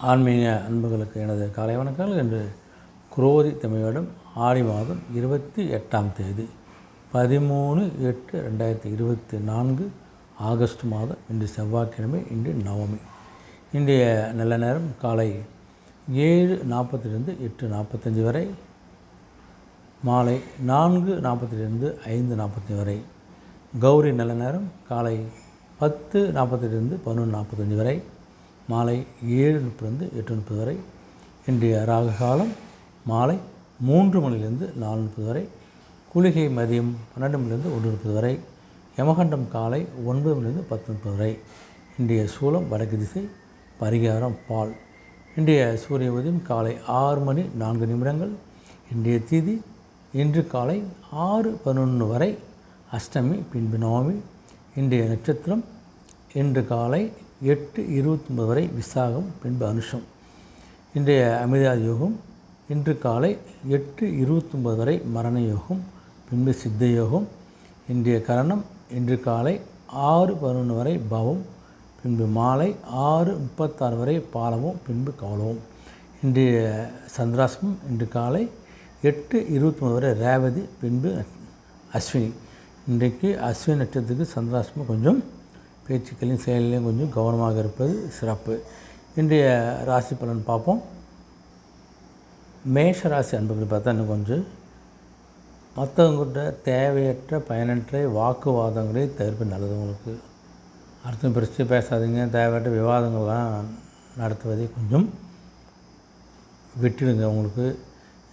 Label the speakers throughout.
Speaker 1: ஆன்மீக அன்புகளுக்கு எனது காலை வணக்கங்கள். என்று குரோதி தமிழகம் ஆடி மாதம் இருபத்தி எட்டாம் தேதி பதிமூணு எட்டு ரெண்டாயிரத்தி இருபத்தி நான்கு ஆகஸ்ட் மாதம் இன்று செவ்வாய்க்கிழமை இன்று நவமி. இன்றைய நல்ல நேரம் காலை ஏழு நாற்பத்திலிருந்து எட்டு நாற்பத்தஞ்சு வரை மாலை நான்கு நாற்பத்திலிருந்து ஐந்து நாற்பத்தி வரை கௌரி நல்ல நேரம் காலை பத்து நாற்பத்திலிருந்து பதினொன்று நாற்பத்தஞ்சு வரை மாலை ஏழு முப்பதுலேருந்து எட்டு முப்பது வரை. இன்றைய ராக காலம் மாலை மூன்று மணிலிருந்து நாலு முப்பது வரை. குளிகை மதியம் பன்னெண்டு மணிலிருந்து ஒன்று முப்பது வரை. யமகண்டம் காலை ஒன்பது மணிலிருந்து பத்து முப்பது வரை. இன்றைய சூலம் வடக்கு திசை பரிகாரம் பால். இன்றைய சூரிய உதயம் காலை ஆறு மணி நான்கு நிமிடங்கள். இன்றைய தீதி இன்று காலை ஆறு பதினொன்று வரை. அஷ்டமி பின்பு நவமி. இன்றைய நட்சத்திரம் இன்று காலை எட்டு இருபத்தொன்பது வரை விசாகம் பின்பு அனுஷம். இன்றைய அமிர்தாதி யோகம் இன்று காலை எட்டு இருபத்தொம்பது வரை மரண யோகம் பின்பு சித்த யோகம் இன்றைய கரணம் இன்று காலை ஆறு பதினொன்று வரை பவம் பின்பு மாலை ஆறு முப்பத்தாறு வரை பாலமும் பின்பு கவலமும். இன்றைய சந்திராசனம் இன்று காலை எட்டு இருபத்தொம்பது வரை ரேவதி பின்பு அஸ்வினி. இன்றைக்கு அஸ்வினி நட்சத்திரத்துக்கு சந்திராசனம் கொஞ்சம் பேச்சுக்களையும் செயலையும் கொஞ்சம் கவனமாக இருப்பது சிறப்பு. இன்றைய ராசி பலன் பார்ப்போம். மேஷ ராசி அன்புகள் பார்த்தா இன்னும் கொஞ்சம். மற்றவங்கிட்ட தேவையற்ற பயனற்ற வாக்குவாதங்களை தவிர்ப்பு நல்லது உங்களுக்கு. அடுத்த பிரித்து பேசாதீங்க. தேவையற்ற விவாதங்கள்லாம் நடத்துவதை கொஞ்சம் விட்டுடுங்க உங்களுக்கு.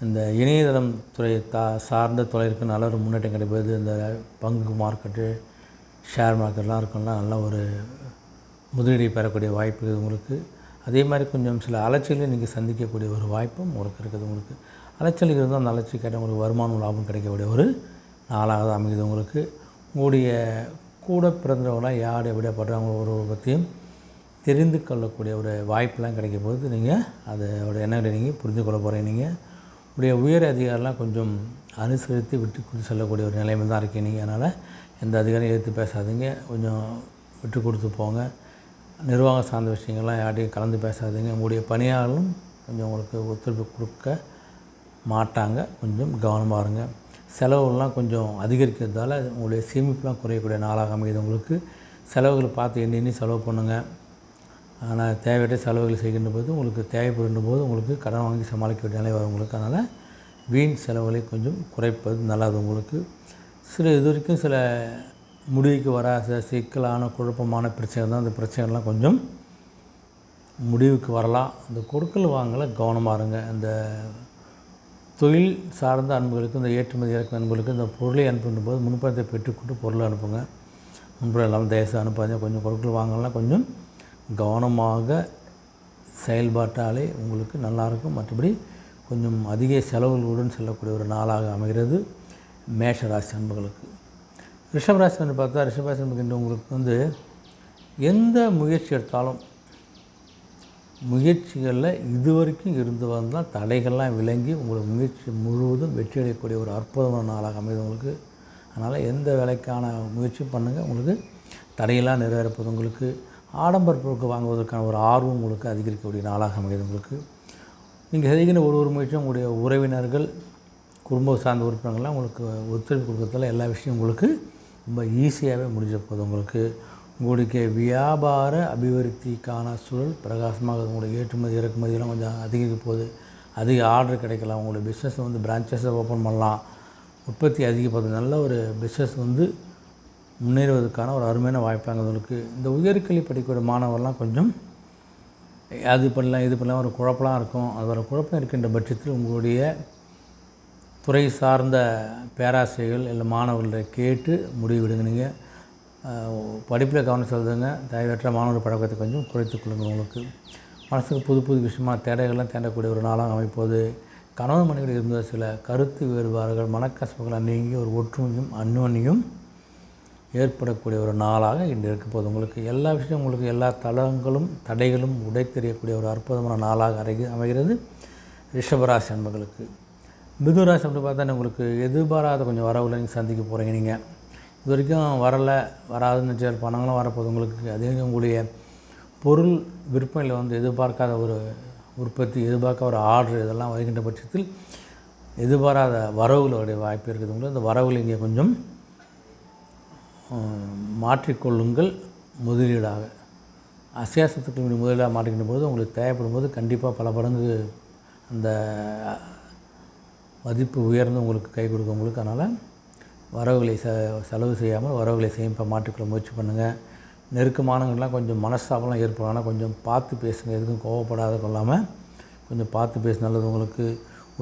Speaker 1: இந்த இணையதளம் துறை தா சார்ந்த துறைக்கு நல்ல ஒரு முன்னேற்றம் கிடைப்பது இந்த பங்கு மார்க்கெட்டு ஷேர் மார்க்கெட்லாம் இருக்கும்லாம் நல்ல ஒரு முதலீடு பெறக்கூடிய வாய்ப்பு இருக்குது உங்களுக்கு. அதே மாதிரி கொஞ்சம் சில அலைச்சலையும் நீங்கள் சந்திக்கக்கூடிய ஒரு வாய்ப்பும் உங்களுக்கு இருக்குது உங்களுக்கு. அலைச்சல் இருந்தால் அந்த அலைச்சல் கேட்டால் உங்களுக்கு வருமானம் லாபம் கிடைக்கக்கூடிய ஒரு நாளாக தான் அமைக்குது உங்களுக்கு. உங்களுடைய கூட பிறந்தவங்களாம் யார் எப்படியாப்பட்டவங்க ஒரு பற்றியும் தெரிந்து கொள்ளக்கூடிய ஒரு வாய்ப்பெலாம் கிடைக்கும் போது நீங்கள் அதோட எண்ணங்களை நீங்கள் புரிந்து கொள்ள போகிறீங்க நீங்கள் உடைய உயர் அதிகாரிலாம் கொஞ்சம் அனுசரித்து விட்டு கொடுத்து செல்லக்கூடிய ஒரு நிலைமை தான் இருக்கீங்க நீங்கள் அதனால் எந்த அதிகாரியும் எடுத்து பேசாதீங்க. கொஞ்சம் விட்டு கொடுத்து போங்க. நிர்வாகம் சார்ந்த விஷயங்கள்லாம் யார்ட்டையும் கலந்து பேசாதீங்க. உங்களுடைய பணியாளர்களும் கொஞ்சம் உங்களுக்கு ஒத்துழைப்பு கொடுக்க மாட்டாங்க. கொஞ்சம் கவனமாக இருங்க. செலவுகள்லாம் கொஞ்சம் அதிகரிக்கிறதால உங்களுடைய சேமிப்புலாம் குறையக்கூடிய நாளாக அமையுது உங்களுக்கு. செலவுகளை பார்த்து எண்ணி எண்ணி செலவு பண்ணுங்கள் ஆனால் தேவையற்ற செலவுகள் செய்கின்ற போது உங்களுக்கு தேவைப்படுகின்ற போது உங்களுக்கு கடன் வாங்கி சமாளிக்க வேண்டிய நிலை வரும் உங்களுக்கு. அதனால் வீண் செலவுகளை கொஞ்சம் குறைப்பது நல்லது உங்களுக்கு. சில இது வரைக்கும் சில முடிவுக்கு வராத சிக்கலான குழப்பமான பிரச்சனை தான். அந்த பிரச்சனைலாம் கொஞ்சம் முடிவுக்கு வரலாம். அந்த கொடுக்கல் வாங்கல கவனமாக இருங்க. அந்த தொழில் சார்ந்த அன்புகளுக்கு இந்த ஏற்றுமதி இறக்கும் அன்புகளுக்கு இந்த பொருளை அனுப்பும் போது முன்பணத்தை பெற்றுக்கொண்டு பொருளை அனுப்புங்க. முன்பணம் இல்லாமல் தேசம் அனுப்பாதீங்க. கொஞ்சம் கொடுக்கல் வாங்கலாம் கொஞ்சம் கவனமாக செயல்பாட்டாலே உங்களுக்கு நல்லாயிருக்கும் மற்றபடி கொஞ்சம் அதிக செலவுகளுடன் செல்லக்கூடிய ஒரு நாளாக அமைகிறது. மேஷராசி நண்பர்களுக்கு அன்புகளுக்கு. ரிஷபராசி வந்து பார்த்தா ரிஷபராசி அன்புகின்ற வந்து எந்த முயற்சி எடுத்தாலும் முயற்சிகளில் இது வரைக்கும் இருந்து வந்தால் தடைகள்லாம் விளங்கி உங்களுக்கு முயற்சி முழுவதும் வெற்றி அடையக்கூடிய ஒரு அற்புதமான நாளாக அமைது உங்களுக்கு. அதனால் எந்த வேலைக்கான முயற்சி பண்ணுங்கள் உங்களுக்கு தடையெல்லாம் நிறைவேறப்போது உங்களுக்கு. ஆடம்பர பொருட்கள் வாங்குவதற்கான ஒரு ஆர்வம் உங்களுக்கு அதிகரிக்கக்கூடிய நாளாக அமைகிறது உங்களுக்கு. நீங்கள் செய்கிற ஒரு ஒரு முயற்சியும் உங்களுடைய உறவினர்கள் குடும்ப சார்ந்த உறுப்பினர்கள்லாம் உங்களுக்கு ஒத்துழைப்பு கொடுக்கறதால எல்லா விஷயம் உங்களுக்கு ரொம்ப ஈஸியாகவே முடிஞ்ச போகுது உங்களுக்கு. உங்களுடைய வியாபார அபிவிருத்திக்கான சூழல் பிரகாசமாக உங்களுடைய ஏற்றுமதி இறக்குமதியெல்லாம் கொஞ்சம் அதிகரிக்க போகுது. அதிக ஆர்டர் கிடைக்கலாம். உங்களுடைய பிஸ்னஸை வந்து பிரான்ச்சஸை ஓப்பன் பண்ணலாம். உற்பத்தி அதிகப்படுது. நல்ல ஒரு பிஸ்னஸ் வந்து முன்னேறுவதற்கான ஒரு அருமையான வாய்ப்பாங்க உங்களுக்கு இந்த உயர்கல்வி படிக்கக்கூடிய மாணவர்லாம் கொஞ்சம் அது பண்ணலாம் இது பண்ணலாம் ஒரு குழப்பலாம் இருக்கும். அது ஒரு குழப்பம் இருக்கின்ற பட்சத்தில் உங்களுடைய துறை சார்ந்த பேராசிரியர்கள் இல்லை மாணவர்களை கேட்டு முடிவெடுங்க நீங்கள் படிப்பில் கவனம் செலுத்துங்க. தேவையற்ற மாணவர் பழக்கத்தை கொஞ்சம் குறைத்து கொள்ளுங்கள் உங்களுக்கு. மனசுக்கு புது புது விஷயமாக தேடைகள்லாம் தேடக்கூடிய ஒரு நாளாக அமைப்போது. கணவன் மனைவியில் இருந்த சில கருத்து வேறுபாடுகள் மனக்கசப்புகள் நீங்கி ஒரு ஒற்றுமையும் அந்யோன்யம் ஏற்படக்கூடிய ஒரு நாளாக இன்று இருக்க போது உங்களுக்கு எல்லா விஷயம் உங்களுக்கு எல்லா தளங்களும் தடைகளும் உடைத்தெறியக்கூடிய ஒரு அற்புதமான நாளாக அறை அமைகிறது ரிஷபராசி அன்பர்களுக்கு. மிதுராசி அப்படி பார்த்தா உங்களுக்கு எதிர்பாராத கொஞ்சம் வரவில் நீங்கள் சந்திக்க போகிறீங்க நீங்கள் இது வரைக்கும் வரலை வராதுன்னு வச்சு பணங்களும் வரப்போகுது உங்களுக்கு. அதே உங்களுடைய பொருள் விற்பனையில் வந்து எதிர்பார்க்காத ஒரு உற்பத்தி எதிர்பார்க்க ஒரு ஆர்டர் இதெல்லாம் வருகின்ற பட்சத்தில் எதிர்பாராத வரவுகளுடைய வாய்ப்பு இருக்குதுங்களோ இந்த வரவுகள் இங்கே கொஞ்சம் மாற்றிக்கொள்ளுங்கள். முதலீடாக அசியாசத்துக்கு முதலீடாக மாற்றிக்கின்ற போது உங்களுக்கு தேவைப்படும் போது கண்டிப்பாக பல மடங்கு அந்த மதிப்பு உயர்ந்து உங்களுக்கு கை கொடுக்கும் உங்களுக்கு அதனால் வரவுகளை ச செலவு செய்யாமல் வரவுகளை சேமிப்பாக மாற்றிக்கொள்ள முயற்சி பண்ணுங்கள் நெருக்கமானவங்களாம் கொஞ்சம் மனஸ்தாபம்லாம் ஏற்படும். ஆனால் கொஞ்சம் பார்த்து பேசுங்க. எதுக்கும் கோவப்படாத கொள்ளாமல் கொஞ்சம் பார்த்து பேச. நல்லது உங்களுக்கு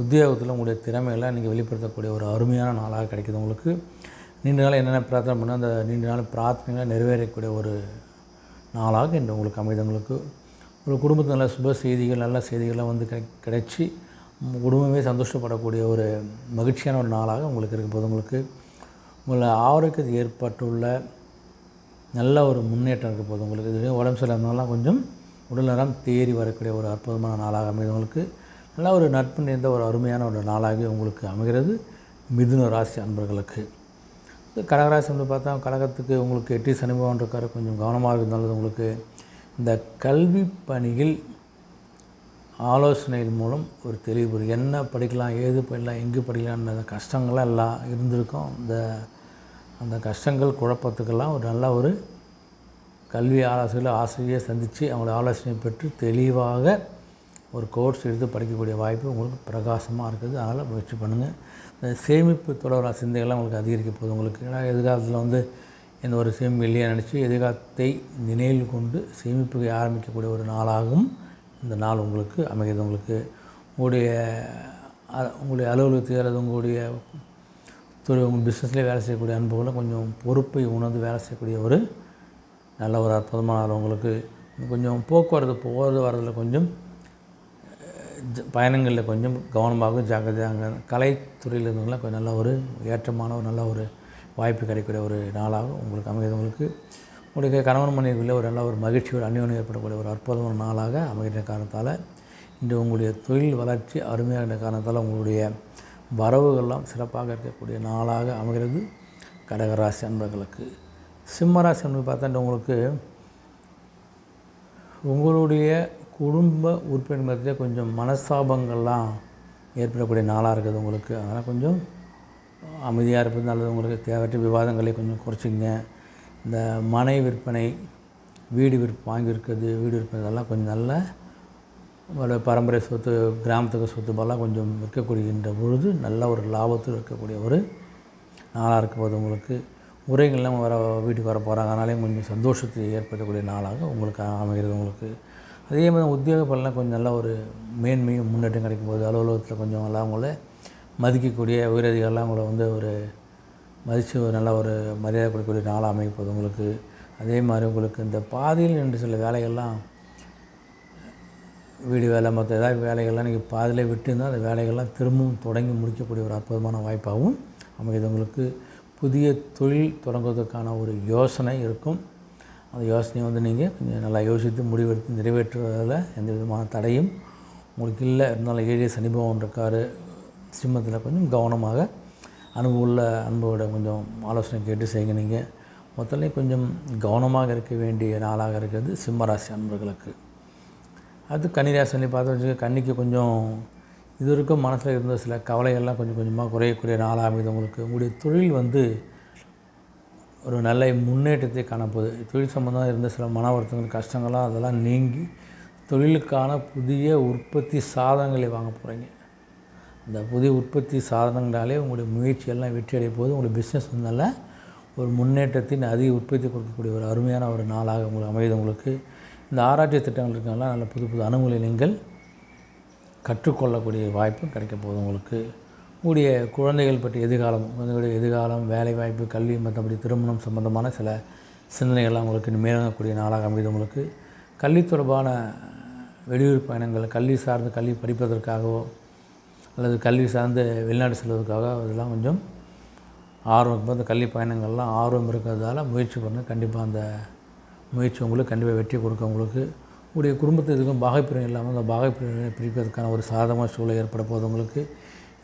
Speaker 1: உத்தியோகத்தில் உங்களுடைய திறமையெல்லாம் நீங்கள் வெளிப்படுத்தக்கூடிய ஒரு அருமையான நாளாக கிடைக்குது உங்களுக்கு. நீண்ட நாள் என்னென்ன பிரார்த்தனை பண்ணால் அந்த நீண்ட நாள் பிரார்த்தனைகளை நிறைவேறக்கூடிய ஒரு நாளாக இன்று உங்களுக்கு அமைது. உங்களுக்கு ஒரு குடும்பத்தில் நல்ல சுப செய்திகள் நல்ல செய்திகள்லாம் வந்து கிடை கிடைச்சி குடும்பமே சந்தோஷப்படக்கூடிய ஒரு மகிழ்ச்சியான ஒரு நாளாக உங்களுக்கு இருக்கும்போது உங்களுக்கு உங்களை ஆரோக்கியத்துக்கு ஏற்பட்டுள்ள நல்ல ஒரு முன்னேற்றம் இருக்க போது உங்களுக்கு இது உடம்பு சரியில்லாதவங்களாம் கொஞ்சம் உடல் நலம் தேறி வரக்கூடிய ஒரு அற்புதமான நாளாக அமைது உங்களுக்கு நல்ல ஒரு நட்பு நிறைந்த ஒரு அருமையான ஒரு நாளாகவே உங்களுக்கு அமைகிறது. மிதுன ராசி அன்பர்களுக்கு. கடகராசி வந்து பார்த்தா கடகத்துக்கு உங்களுக்கு எட்டி சனிபவன் இருக்காரு. கொஞ்சம் கவனமாக இருந்தாலும் உங்களுக்கு இந்த கல்வி பணியில் ஆலோசனையின் மூலம் ஒரு தெளிவு என்ன படிக்கலாம் ஏது படிக்கலாம் எங்கே படிக்கலாம்ன்ற கஷ்டங்கள்லாம் எல்லாம் இருந்திருக்கும். இந்த அந்த கஷ்டங்கள் குழப்பத்துக்கெல்லாம் ஒரு நல்ல ஒரு கல்வி ஆலோசனையில் ஆசிரியரை சந்தித்து அவங்களோட ஆலோசனை பெற்று தெளிவாக ஒரு கோர்ஸ் எடுத்து படிக்கக்கூடிய வாய்ப்பு உங்களுக்கு பிரகாசமாக இருக்குது. அதனால் முயற்சி பண்ணுங்கள் இந்த சேமிப்பு தொடர்பான சிந்தைகள்லாம் உங்களுக்கு அதிகரிக்க போகுது உங்களுக்கு. ஏன்னா எதிர்காலத்தில் வந்து எந்த ஒரு சேமிப்பு இல்லையா நினச்சி எதிர்காலத்தை நினைவில் கொண்டு சேமிப்புக்கு ஆரம்பிக்கக்கூடிய ஒரு நாளாகவும் இந்த நாள் உங்களுக்கு அமைகிறது உங்களுக்கு உங்களுடைய அ- உங்களுடைய அலுவலகத்துக்கு அல்லது உங்களுடைய தொழில் உங்கள் பிஸ்னஸ்லேயே வேலை செய்யக்கூடிய அன்புகளை கொஞ்சம் பொறுப்பை உணர்ந்து வேலை செய்யக்கூடிய ஒரு நல்ல ஒரு அற்புதமான நாள் உங்களுக்கு. கொஞ்சம் போக்குவரத்து போகிறது வரதில் கொஞ்சம் பயணங்களில் கொஞ்சம் கவனமாக ஜாக்கிரதையாக கலைத்துறையில் இருந்தவங்களாம் கொஞ்சம் நல்ல ஒரு ஏற்றமான ஒரு நல்ல ஒரு வாய்ப்பு கிடைக்கக்கூடிய ஒரு நாளாக உங்களுக்கு அமைகிறது உங்களுக்கு உங்களுக்கு கணவன் மனைவியில் ஒரு நல்ல ஒரு மகிழ்ச்சி ஒரு அந்யோன்யம் ஏற்படக்கூடிய ஒரு அற்புதமான நாளாக அமைகிற காரணத்தால் இன்று உங்களுடைய தொழில் வளர்ச்சி அருமையாக இருந்த காரணத்தால் உங்களுடைய வரவுகள்லாம் சிறப்பாக இருக்கக்கூடிய நாளாக அமைகிறது. கடகராசி அன்பர்களுக்கு. சிம்மராசி அன்பு பார்த்தா உங்களுக்கு உங்களுடைய குடும்ப உறுப்பினர் மத்தியில் கொஞ்சம் மனஸ்தாபங்கள்லாம் ஏற்படக்கூடிய நாளாக இருக்குது உங்களுக்கு. அதனால் கொஞ்சம் அமைதியாக இருப்பது நல்லது உங்களுக்கு தேவையற்ற விவாதங்களை கொஞ்சம் குறைச்சிங்க இந்த மனை விற்பனை வீடு விற்ப வாங்கியிருக்கிறது வீடு விற்பனை இதெல்லாம் கொஞ்சம் நல்ல ஒரு பரம்பரை சொத்து கிராமத்துக்கு சொத்து போலாம் கொஞ்சம் விற்கக்கூடியன்ற பொழுது நல்ல ஒரு லாபத்தில் இருக்கக்கூடிய ஒரு நாளாக இருக்க போது உங்களுக்கு. உரைகள்லாம் வர வீட்டுக்கு வர போகிறாங்க அதனாலேயும் கொஞ்சம் சந்தோஷத்தை ஏற்படுத்தக்கூடிய நாளாக உங்களுக்கு அமைகிறது உங்களுக்கு. அதே மாதிரி உத்தியோக பலனாக கொஞ்சம் நல்ல ஒரு மேன்மையும் முன்னேற்றம் கிடைக்கும் போது அலுவலகத்தில் கொஞ்சம் எல்லாம் உங்களை மதிக்கக்கூடிய உயரதிகாரிலாம் உங்களை வந்து ஒரு மதித்து ஒரு நல்ல ஒரு மரியாதை கொடுக்கக்கூடிய நாளாக அமைப்பது உங்களுக்கு. அதே மாதிரி உங்களுக்கு இந்த பாதியில் நின்று சில வேலைகள்லாம் வீடு வேலை மற்ற ஏதாவது வேலைகள்லாம் நீங்கள் பாதியிலே விட்டுருந்தால் அந்த வேலைகள்லாம் திரும்பவும் தொடங்கி முடிக்கக்கூடிய ஒரு அற்புதமான வாய்ப்பாகவும் அமைகிறது உங்களுக்கு புதிய தொழில் தொடங்குவதற்கான ஒரு யோசனை இருக்கும். அந்த யோசனையை வந்து நீங்கள் கொஞ்சம் நல்லா யோசித்து முடிவெடுத்து நிறைவேற்றுவதில் எந்த விதமான தடையும் உங்களுக்கு இல்லை. இருந்தாலும் ஏழிய சனிபவன் இருக்கார். சிம்மத்தில் கொஞ்சம் கவனமாக அனுபவமுள்ள அன்போட கொஞ்சம் ஆலோசனை கேட்டு செய்யுங்க நீங்கள் மொத்தத்துலேயும் கொஞ்சம் கவனமாக இருக்க வேண்டிய நாளாக இருக்கிறது சிம்மராசி அன்பர்களுக்கு. அது கன்னிராசனை பார்த்து வச்சுக்க கன்னிக்கு கொஞ்சம் இது வரைக்கும் மனசில் இருந்த சில கவலைகள்லாம் கொஞ்சம் கொஞ்சமாக குறையக்கூடிய நாளாக அமைது உங்களுக்கு. உங்களுடைய தொழில் வந்து ஒரு நல்ல முன்னேற்றத்தை காணப்போகுது. தொழில் சம்மந்தமாக இருந்த சில மன வருத்தங்கள் கஷ்டங்கள்லாம் அதெல்லாம் நீங்கி தொழிலுக்கான புதிய உற்பத்தி சாதனங்களை வாங்க போகிறீங்க இந்த புதிய உற்பத்தி சாதனங்களாலே உங்களுடைய முயற்சியெல்லாம் வெற்றி அடைய போது உங்களுடைய பிஸ்னஸ் வந்து நல்ல ஒரு முன்னேற்றத்தின் அதிக உற்பத்தி கொடுக்கக்கூடிய ஒரு அருமையான ஒரு நாளாக உங்களுக்கு அமையுது உங்களுக்கு. இந்த ஆராய்ச்சி திட்டங்கள் இருக்கனால நல்ல புது புது அணுகுலை நீங்கள் கற்றுக்கொள்ளக்கூடிய வாய்ப்பும் கிடைக்க போகுது உங்களுக்கு. உங்களுடைய குழந்தைகள் பற்றி எதிர்காலம் குழந்தைகளுடைய எதிர்காலம் வேலை வாய்ப்பு கல்வி மற்றபடி திருமணம் சம்பந்தமான சில சிந்தனைகள்லாம் உங்களுக்கு மேலங்கக்கூடிய நாளாக அமைது உங்களுக்கு. கல்வி தொடர்பான வெளியூர் பயணங்கள் கல்வி சார்ந்து கல்வி படிப்பதற்காகவோ அல்லது கல்வி சார்ந்து வெளிநாடு செல்வதற்காக அதெல்லாம் கொஞ்சம் ஆர்வம். இப்போ அந்த கல்வி பயணங்கள்லாம் ஆர்வம் இருக்கிறதால முயற்சி பண்ண கண்டிப்பாக அந்த முயற்சி உங்களுக்கு கண்டிப்பாக வெற்றி கொடுக்க உங்களுக்கு. உங்களுடைய குடும்பத்தில் இருக்கும் பாகைப்பிரிவு இல்லாமல் அந்த பாகைப்பிரிவினை பிரிப்பதற்கான ஒரு சாதகமான சூழல் ஏற்பட போது உங்களுக்கு.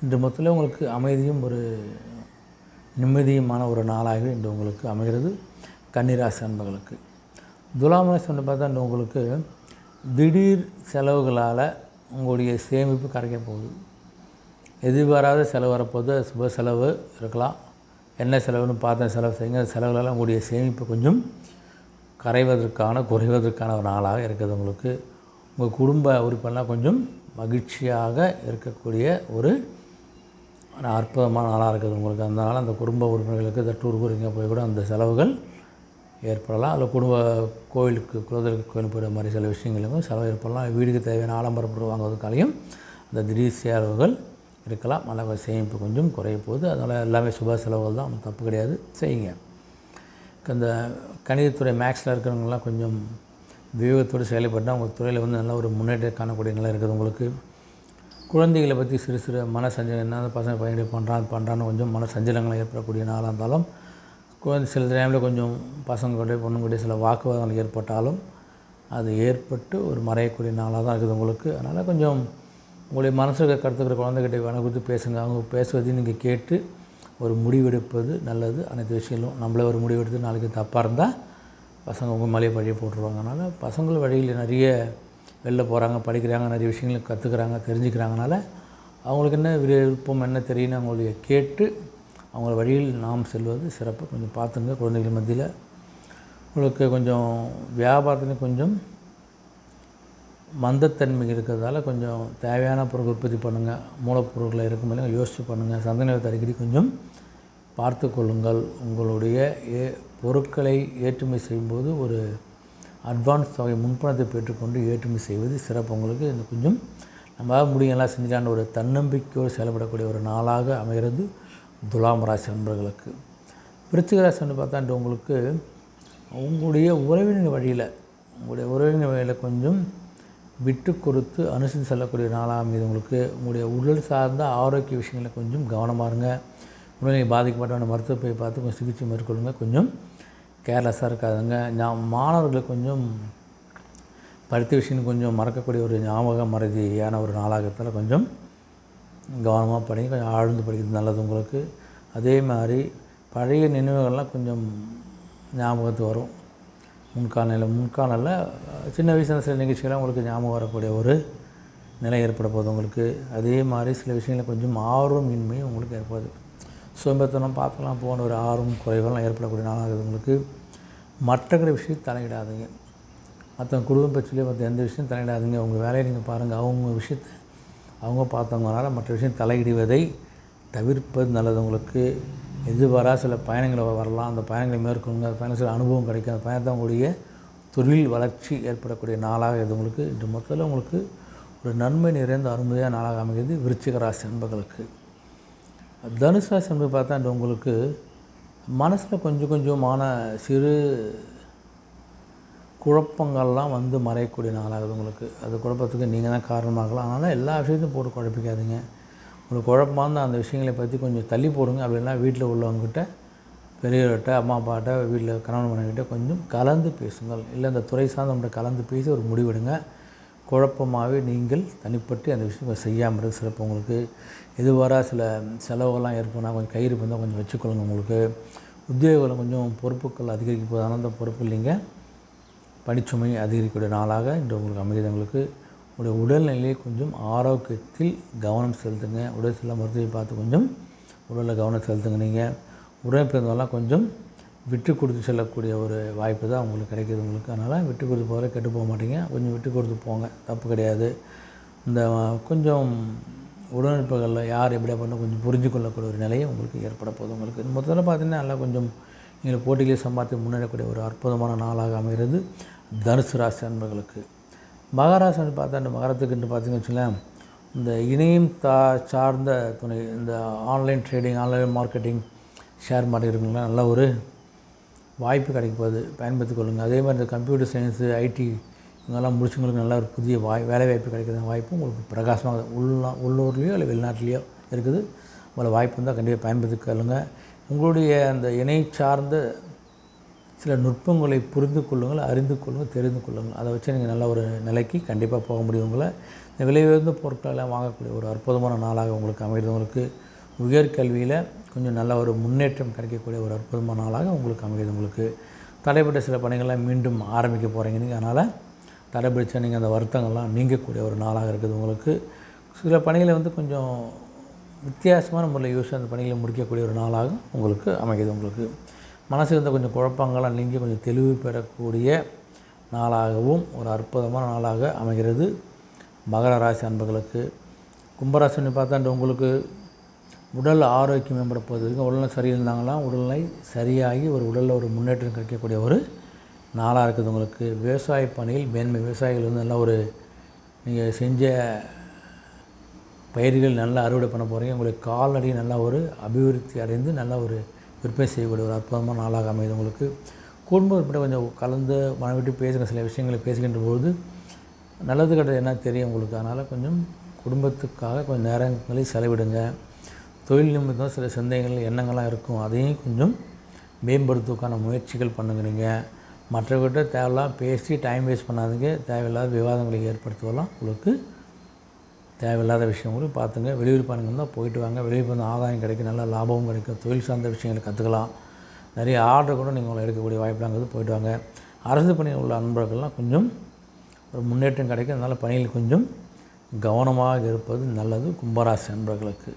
Speaker 1: இன்று மொத்தத்தில் உங்களுக்கு அமைதியும் ஒரு நிம்மதியுமான ஒரு நாளாக இன்று உங்களுக்கு அமைகிறது. கன்னிராசி அன்பர்களுக்கு. துலாம் ராசி வந்து பார்த்தா உங்களுக்கு திடீர் செலவுகளால் உங்களுடைய சேமிப்பு கரைக்க போகுது. எதிர்பாராத செலவு வரப்போது சுப செலவு இருக்கலாம். என்ன செலவுன்னு பார்த்தேன் செலவு செய்யுங்க. செலவுகளெல்லாம் கூடிய உங்களுடைய சேமிப்பு கொஞ்சம் கரைவதற்கான குறைவதற்கான ஒரு நாளாக இருக்குது உங்களுக்கு. உங்கள் குடும்ப உறுப்பினர்லாம் கொஞ்சம் மகிழ்ச்சியாக இருக்கக்கூடிய ஒரு ஒரு அற்புதமான நாளாக இருக்குது உங்களுக்கு. அதனால் அந்த குடும்ப உறுப்பினர்களுக்கு இந்த டூர் போகிறீங்க போய் கூட அந்த செலவுகள் ஏற்படலாம். அதில் குடும்ப கோயிலுக்கு குலதெய்வ கோயில் போகிற மாதிரி சில விஷயங்களுக்கும் செலவு ஏற்படலாம். வீடுக்கு தேவையான ஆடம்பர வாங்குவதற்காலையும் அந்த திடீர் செலவுகள் இருக்கலாம். அளவு சேமிப்பு கொஞ்சம் குறைய போகுது. அதனால் எல்லாமே சுப செலவுகள் தான். தப்பு கிடையாது. செய்யுங்க. இந்த கணிதத்துறை மேக்ஸில் இருக்கிறவங்கலாம் கொஞ்சம் விவேகத்தோடு செயல்பட்டால் உங்கள் துறையில் வந்து நல்ல ஒரு முன்னேற்றம் காணக்கூடிய நிலை இருக்குது உங்களுக்கு. குழந்தைகளை பற்றி சிறு சிறு மன சஞ்சலம் என்ன பசங்க பையன் பண்ணுறான் பண்ணுறான்னு கொஞ்சம் மன சஞ்சலங்கள் ஏற்படக்கூடிய நாளாக இருந்தாலும் குழந்தை சில டைமில் கொஞ்சம் பசங்க கூட பொண்ணு கூட சில வாக்குவாதங்கள் ஏற்பட்டாலும் அது ஏற்பட்டு ஒரு மறையக்கூடிய நாளாக தான் இருக்குது உங்களுக்கு. அதனால் கொஞ்சம் உங்களுடைய மனசுக்கு கருத்துக்கிற குழந்தைகிட்ட வேணா கொடுத்து பேசுங்க. அவங்க பேசுவதையும் நீங்கள் கேட்டு ஒரு முடிவெடுப்பது நல்லது. அனைத்து விஷயங்களும் நம்மளே ஒரு முடிவெடுத்து நாளைக்கு தப்பாக இருந்தால் பசங்க உங்கள் மேலேயே பழிய போட்டுருவாங்க. அதனால் பசங்கள் வழியில் நிறைய வெளில போகிறாங்க படிக்கிறாங்க நிறைய விஷயங்களை கற்றுக்குறாங்க தெரிஞ்சுக்கிறாங்கனால அவங்களுக்கு என்ன விருப்பம் என்ன தெரியும்னு அவங்களுடைய கேட்டு அவங்கள வழியில் நாம் செல்வது சிறப்பு. கொஞ்சம் பார்த்துங்க குழந்தைகள் மத்தியில். உங்களுக்கு கொஞ்சம் வியாபாரத்துலேயும் கொஞ்சம் மந்தத்தன்மை இருக்கிறதால கொஞ்சம் தேவையான பொருள் உற்பத்தி பண்ணுங்கள் மூலப்பொருட்களை இருக்கும்போது யோசித்து பண்ணுங்கள் சந்தனத்தை அடிக்கடி கொஞ்சம் பார்த்து கொள்ளுங்கள். உங்களுடைய ஏ பொருட்களை ஏற்றுமதி செய்யும்போது ஒரு அட்வான்ஸ் தொகை முன்பணத்தை பெற்றுக்கொண்டு ஏற்றுமதி செய்வது சிறப்பு. உங்களுக்கு இந்த கொஞ்சம் நம்மளால் முடியெல்லாம் எல்லாம் ஒரு தன்னம்பிக்கையோடு செயல்படக்கூடிய ஒரு நாளாக அமைகிறது துலாம் ராசி நண்பர்களுக்கு விருச்சிக ராசி வந்து பார்த்தாண்டு உங்களுக்கு உங்களுடைய உறவினர் வழியில் உங்களுடைய உறவினர் வழியில் கொஞ்சம் விட்டு கொடுத்து அனுசரித்து செல்லக்கூடிய நாளாக இது. உங்களுக்கு உங்களுடைய உடல் சார்ந்த ஆரோக்கிய விஷயங்களை கொஞ்சம் கவனமாக இருங்க. உடனே பாதிக்கப்பட்டவன மருத்துவ போய் பார்த்து கொஞ்சம் சிகிச்சை மேற்கொள்ளுங்க. கொஞ்சம் கேர்லெஸ்ஸாக இருக்காதுங்க. நான் மாணவர்களை கொஞ்சம் படித்த விஷயம் கொஞ்சம் மறக்கக்கூடிய ஒரு ஞாபக மறதியான ஒரு நாளாகத்தில் கொஞ்சம் கவனமாக படிங்க. கொஞ்சம் ஆழ்ந்து படிக்கிறது நல்லது உங்களுக்கு. அதே மாதிரி பழைய நினைவுகள்லாம் கொஞ்சம் ஞாபகத்து வரும். முன்காலையில் முன்காலில் சின்ன வயசில் சில நிகழ்ச்சிகள்லாம் உங்களுக்கு ஞாபகம் வரக்கூடிய ஒரு நிலை ஏற்பட போகுது உங்களுக்கு. அதே மாதிரி சில விஷயங்களில் கொஞ்சம் ஆர்வம் இன்மை உங்களுக்கு ஏற்படுது. சோம்பேத்தனம் பார்க்கலாம் போன ஒரு ஆர்வம் குறைவெல்லாம் ஏற்படக்கூடிய நாளாகுது உங்களுக்கு. மற்றக்கிற விஷயம் தலையிடாதீங்க. மற்ற குடும்ப பிரச்சனையோ மற்ற எந்த விஷயம் தலையிடாதீங்க. உங்கள் வேலையை நீங்கள் பாருங்கள் அவங்க விஷயத்தை அவங்க பார்த்தவங்கனால மற்ற விஷயம் தலையிடுவதை தவிர்ப்பது நல்லது உங்களுக்கு. எதிர்பாரா சில பயணங்களை வரலாம் அந்த பயணங்களை மேற்கொள்ளுங்க. அந்த பயணம் சில அனுபவம் கிடைக்கும். அந்த பயணத்தை உங்களுடைய தொழில் வளர்ச்சி ஏற்படக்கூடிய நாளாக இது உங்களுக்கு இன்று மொத்தத்தில் உங்களுக்கு ஒரு நன்மை நிறைந்த அருமையாக நாளாக அமைகிறது. விருச்சிக ராசி என்பர்களுக்கு தனுசு ராசி என்பது பார்த்தா இன்று உங்களுக்கு மனசில் கொஞ்சம் கொஞ்சமான சிறு குழப்பங்கள்லாம் வந்து மறையக்கூடிய நாளாகுது உங்களுக்கு. அது குழப்பத்துக்கு நீங்கள் தான் காரணமாகலாம். அதனால் எல்லா விஷயத்தையும் போட்டு குழப்பிக்காதீங்க. உங்களுக்கு குழப்பமாக இருந்தால் அந்த விஷயங்களை பற்றி கொஞ்சம் தள்ளி போடுங்க. அப்படின்னா வீட்டில் உள்ளவங்ககிட்ட பெரியவர்கிட்ட அம்மா அப்பாட்ட வீட்டில் கணவன் மனைவிட்ட கொஞ்சம் கலந்து பேசுங்கள். இல்லை அந்த துறை சார்ந்தவங்கள்ட்ட கலந்து பேசி ஒரு முடிவெடுங்க. குழப்பமாகவே நீங்கள் தனிப்பட்டு அந்த விஷயம் செய்யாமல் இருக்க சிறப்பு உங்களுக்கு. எதுவாராக சில செலவுகள்லாம் ஏற்படலாம் கொஞ்சம் கயிறு இருந்தால் கொஞ்சம் வச்சுக்கொள்ளுங்க உங்களுக்கு. உத்தியோகத்தில் கொஞ்சம் பொறுப்புகள் அதிகரிக்க போதான அந்த பொறுப்பு இல்லைங்க பணிச்சுமை அதிகரிக்கக்கூடிய நாளாக இன்று உங்களுக்கு அமைதி உங்களுக்கு உடைய உடல்நிலையை கொஞ்சம் ஆரோக்கியத்தில் கவனம் செலுத்துங்க. உடல் சில மருத்துவத்தை பார்த்து கொஞ்சம் உடலில் கவனம் செலுத்துங்க நீங்கள் உடன்பிறந்தவெல்லாம் கொஞ்சம் விட்டு கொடுத்து செல்லக்கூடிய ஒரு வாய்ப்பு தான் உங்களுக்கு கிடைக்கிது உங்களுக்கு. அதனால் விட்டு கொடுத்து போகிற கெட்டு போக மாட்டீங்க. கொஞ்சம் விட்டு கொடுத்து போங்க. தப்பு கிடையாது. இந்த கொஞ்சம் உடனிருப்புகளில் யார் எப்படியா பண்ண கொஞ்சம் புரிஞ்சு கொள்ளக்கூடிய ஒரு நிலையை உங்களுக்கு ஏற்பட போகுது உங்களுக்கு. இந்த மொத்தத்தில் பார்த்தீங்கன்னா நல்லா கொஞ்சம் நீங்கள் போட்டிகளை சம்பாதித்து முன்னேறக்கூடிய ஒரு அற்புதமான நாளாக அமைகிறது. தனுசு ராசி அன்பர்களுக்கு. மகாராசி பார்த்தா இந்த மகரத்துக்குன்னு பார்த்தீங்கன்னு வச்சுங்களேன் இந்த இணையம் தா சார்ந்த துணை இந்த online trading online marketing share market இருக்குங்களா? நல்ல ஒரு வாய்ப்பு கிடைக்க போகுது பயன்படுத்திக் கொள்ளுங்கள் அதே மாதிரி இந்த கம்ப்யூட்டர் சயின்ஸு ஐடி இவங்கெல்லாம் முடிச்சவங்களுக்கு நல்ல ஒரு புதிய வாய் வேலை வாய்ப்பு கிடைக்கிற வாய்ப்பு உங்களுக்கு பிரகாசமாக உள்ள உள்ளூர்லேயோ இல்லை வெளிநாட்டிலையோ இருக்குது. உங்களை வாய்ப்பு இருந்தால் கண்டிப்பாக பயன்படுத்திக் கொள்ளுங்கள் உங்களுடைய அந்த இணை சார்ந்த சில நுட்பங்களை புரிந்து கொள்ளுங்கள் அறிந்து கொள்ளுங்கள் தெரிந்து கொள்ளுங்கள். அதை வச்சு நீங்கள் நல்ல ஒரு நிலைக்கு கண்டிப்பாக போக முடியும் உங்களை. இந்த விலை உயர்ந்த பொருட்களெல்லாம் வாங்கக்கூடிய ஒரு அற்புதமான நாளாக உங்களுக்கு அமைகிறது. உங்களுக்கு உயர்கல்வியில் கொஞ்சம் நல்ல ஒரு முன்னேற்றம் கிடைக்கக்கூடிய ஒரு அற்புதமான நாளாக உங்களுக்கு அமைகிறது. உங்களுக்கு தடைப்பட்ட சில பணிகள்லாம் மீண்டும் ஆரம்பிக்க போகிறீங்க நீங்கள் அதனால் தடைபிடிச்ச நீங்கள் அந்த வருத்தங்கள்லாம் நீங்கக்கூடிய ஒரு நாளாக இருக்குது உங்களுக்கு. சில பணிகளை வந்து கொஞ்சம் வித்தியாசமான முறையில் யோசிச்சு அந்த பணிகளை முடிக்கக்கூடிய ஒரு நாளாக உங்களுக்கு அமைகிறது. உங்களுக்கு மனசு இருந்த கொஞ்சம் குழப்பங்களாக நீங்கி கொஞ்சம் தெளிவு பெறக்கூடிய நாளாகவும் ஒரு அற்புதமான நாளாக அமைகிறது. மகர ராசி அன்பர்களுக்கு கும்பராசின்னு பார்த்தா உங்களுக்கு உடல் ஆரோக்கியம் மேம்பட வரைக்கும் உடல்நிலை சரியிருந்தாங்களாம் உடல்நிலை சரியாகி ஒரு உடலில் ஒரு முன்னேற்றம் கிடைக்கக்கூடிய ஒரு நாளாக இருக்குது உங்களுக்கு. விவசாய பணியில் மேன்மை விவசாயிகள் வந்து நல்லா ஒரு நீங்கள் செஞ்ச பயிர்கள் நல்லா அறுவடை பண்ண போகிறீங்க உங்களுக்கு கால்நடை நல்லா ஒரு அபிவிருத்தி அடைந்து நல்ல ஒரு விற்பனை செய்யக்கூடிய ஒரு அற்புதமான நாளாக அமையுது உங்களுக்கு. குடும்பத்தை கொஞ்சம் கலந்து மனவிட்டு பேசுகிற சில விஷயங்களை பேசுகின்ற போது நல்லது கெட்டது என்ன தெரியும் உங்களுக்கு? அதனால் கொஞ்சம் குடும்பத்துக்காக கொஞ்சம் நேரங்களை செலவிடுங்க. தொழில் நிமித்தம் சில சிந்தனைகள் எண்ணங்கள்லாம் இருக்கும். அதையும் கொஞ்சம் மேம்படுத்துவதற்கான முயற்சிகள் பண்ணுங்கிறீங்க மற்றவர்கிட்ட தேவையில்லாம் பேசி டைம் வேஸ்ட் பண்ணாதீங்க. தேவையில்லாத விவாதங்களை ஏற்படுத்துவதெல்லாம் உங்களுக்கு தேவையில்லாத விஷயங்களும் பார்த்துங்க. வெளியூர் பயணங்கள் தான் போயிட்டு வாங்க. வெளியூர் வந்து ஆதாயம் கிடைக்கும் நல்ல லாபமும் கிடைக்கும் தொழில் சார்ந்த விஷயங்களை கற்றுக்கலாம் நிறைய ஆர்டர் கூட நீங்கள் எடுக்கக்கூடிய வாய்ப்புலாங்கிறது போயிட்டு வாங்க. அரசு பணியில் உள்ள நண்பர்கள்லாம் கொஞ்சம் ஒரு முன்னேற்றம் கிடைக்கும் அதனால் பணியில் கொஞ்சம் கவனமாக இருப்பது நல்லது கும்பராசி நண்பர்களுக்கு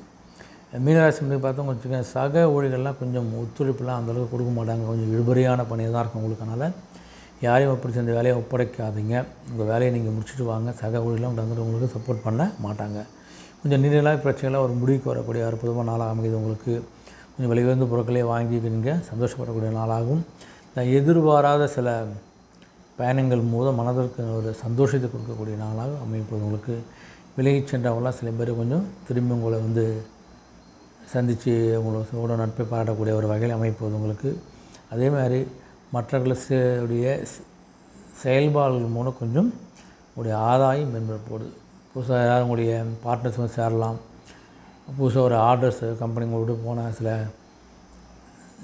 Speaker 1: மீனராசி வந்து பார்த்தோம் வச்சுக்கோங்க சக ஊழியர்கள்லாம் கொஞ்சம் ஒத்துழைப்புலாம் அந்தளவுக்கு கொடுக்க மாட்டாங்க. கொஞ்சம் இழுபறியான பணியாக தான் இருக்கும் உங்களுக்கு அதனால் யாரையும் ஒப்படைச்சு அந்த வேலையை ஒப்படைக்காதீங்க. உங்கள் வேலையை நீங்கள் முடிச்சுட்டு வாங்க. சக ஊழியெலாம் வந்து உங்களுக்கு சப்போர்ட் பண்ண மாட்டாங்க. கொஞ்சம் நீண்டலாக பிரச்சனைகள்லாம் ஒரு முடிவுக்கு வரக்கூடிய அற்புதமாக நாளாக அமையுது உங்களுக்கு. கொஞ்சம் விலையுயர்ந்த பொருட்களே வாங்கி நீங்கள் சந்தோஷப்படக்கூடிய நாளாகும். எதிர்பாராத சில பயணங்கள் மூலம் மனதிற்கு ஒரு சந்தோஷத்தை கொடுக்கக்கூடிய நாளாக அமைப்பது உங்களுக்கு. விலகிச் சென்றவங்களாம் சில பேர் கொஞ்சம் திரும்பி உங்களை வந்து சந்தித்து உங்களோட நட்பை பாராட்டக்கூடிய ஒரு வகையில் அமைப்பது உங்களுக்கு. அதே மாதிரி மற்றவர்களுடைய செயல்பாடுகள் மூலம் கொஞ்சம் உங்களுடைய ஆதாயம் மேம்பட புதுசாக யாரும் உங்களுடைய பார்ட்னர்ஸ் வந்து சேரலாம். புதுசாக ஒரு ஆர்டர்ஸ் கம்பெனிங்களோட போனால் சில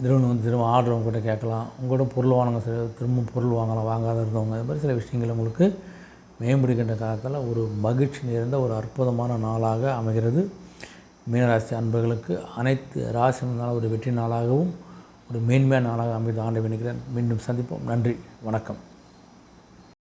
Speaker 1: நிறுவனம் வந்து திரும்ப ஆர்டர் உங்கள்கிட்ட கேட்கலாம். உங்கள்கிட்ட பொருள் வாங்க சில திரும்ப பொருள் வாங்கலாம் வாங்காத இருந்தவங்க அது மாதிரி சில விஷயங்கள் உங்களுக்கு மேம்படுகின்ற காலத்தில் ஒரு மகிழ்ச்சி நிறைந்த ஒரு அற்புதமான நாளாக அமைகிறது. மீனராசி அன்பர்களுக்கு அனைத்து ராசி நாள் ஒரு வெற்றி நாளாகவும் ஒரு மேன்மையான நாளாக அமைந்து ஆண்டை வினைக்கிறேன் மீண்டும் சந்திப்போம். நன்றி. வணக்கம்.